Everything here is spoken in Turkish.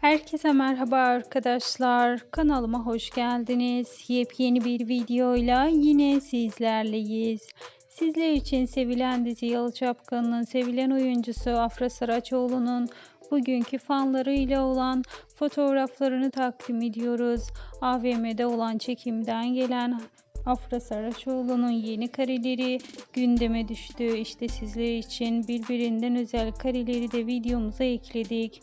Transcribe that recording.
Herkese merhaba arkadaşlar. Kanalıma hoş geldiniz. Yepyeni bir videoyla yine sizlerleyiz. Sizler için sevilen dizi Yalı Çapkın'ın sevilen oyuncusu Afra Saraçoğlu'nun bugünkü fanlarıyla olan fotoğraflarını takdim ediyoruz. AVM'de olan çekimden gelen Afra Saraçoğlu'nun yeni kareleri gündeme düştü. İşte sizler için birbirinden özel kareleri de videomuza ekledik.